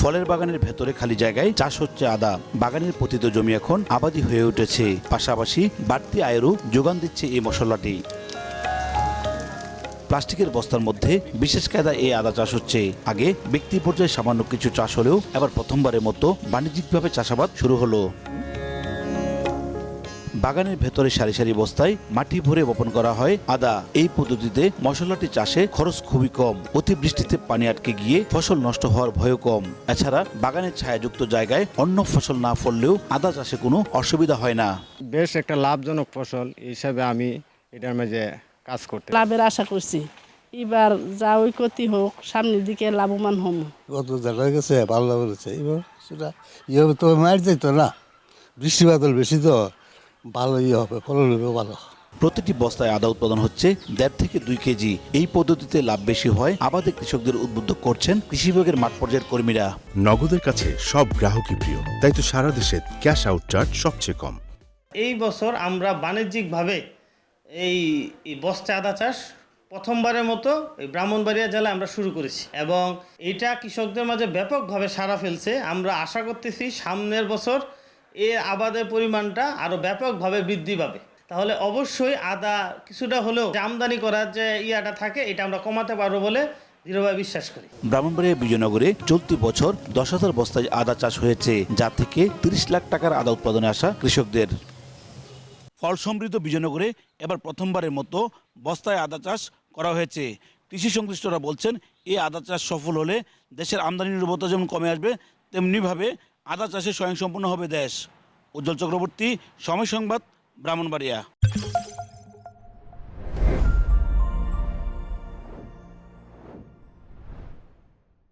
ফলের বাগানের ভেতরে খালি জায়গায় চাষ হচ্ছে আদা। বাগানের পতিত জমি এখন আবাদি হয়ে উঠেছে। পাশাপাশি বাড়তি আয়েরও যোগান দিচ্ছে এই মশলাটি। প্লাস্টিকের বস্তার মধ্যে বিশেষ কায়দা এই আদা চাষ হচ্ছে। আগে ব্যক্তি পর্যায়ে সামান্য কিছু চাষ হলেও এবার প্রথমবারের মতো বাণিজ্যিকভাবে চাষাবাদ শুরু হলো। বাগানের ভেতরে সারি সারি বস্তায় মাটি ভরে বপন করা হয়। আদা এই পদ্ধতিতে মশলাটি চাষে খরচ খুবই কম। অতিবৃষ্টিতে পানি আটকে গিয়ে ফসল নষ্ট হওয়ার ভয়ও কম। এছাড়া বাগানের ছায়াযুক্ত জায়গায় অন্য ফসল না ফললেও আদা চাষে কোনো অসুবিধা হয় না। বেশ একটা লাভজনক ফসল হিসাবে আমি এটার মাঝে কাজ করতে লাভের আশা করছি। এবার যা ওই ক্ষতি হোক সামনের দিকে লাভবান হম। জায়গায় গেছে ভালো করেছে এবার সেটা ইয়ে তো মার যাইতো না। বৃষ্টি বাদল বেশি তো। ভালো ইয়ে হবে ফলন হবে ভালো। প্রতিটি বস্তায় আদা উৎপাদন হচ্ছে দেড় থেকে দুই কেজি। এই পদ্ধতিতে লাভ বেশি হয়। আবাদে কৃষকদের উদ্বুদ্ধ করছেন কৃষি বিভাগের মাঠ পর্যায়ের কর্মীরা। নগদের কাছে সব গ্রাহকই প্রিয় তাই তো সারা দেশে ক্যাশ আউট চার্জ সবচেয়ে কম। এই বছর আমরা বাণিজ্যিকভাবে এই এই বস্তা আদা চাষ প্রথমবারের মতো এই ব্রাহ্মণবাড়িয়া জেলায় আমরা শুরু করেছি এবং এটা কৃষকদের মাঝে ব্যাপকভাবে সাড়া ফেলছে। আমরা আশা করতেছি সামনের বছর এর আবাদের পরিমাণটা আরও ব্যাপকভাবে বৃদ্ধি পাবে। তাহলে অবশ্যই আদা কিছুটা হলেও আমদানি করার যে ইয়াটা থাকে, এটা আমরা কমাতে পারব বলে দৃঢ়ভাবে বিশ্বাস করি। ব্রাহ্মণবাড়িয়া, বিজয়নগরে চলতি বছর দশ হাজার বস্তায় আদা চাষ হয়েছে, যা থেকে তিরিশ লাখ টাকার আদা উৎপাদনে আসা কৃষকদের। ফল সমৃদ্ধ বিজয়নগরে এবার প্রথমবারের মতো বস্তায় আদা চাষ করা হয়েছে। কৃষি সংশ্লিষ্টরা বলছেন এই আদা চাষ সফল হলে দেশের আমদানি নির্ভরতা যেমন কমে আসবে, তেমনিভাবে আদা চাষে স্বয়ংসম্পূর্ণ হবে দেশ। উজ্জ্বল চক্রবর্তী সময় সংবাদ ব্রাহ্মণবাড়িয়া।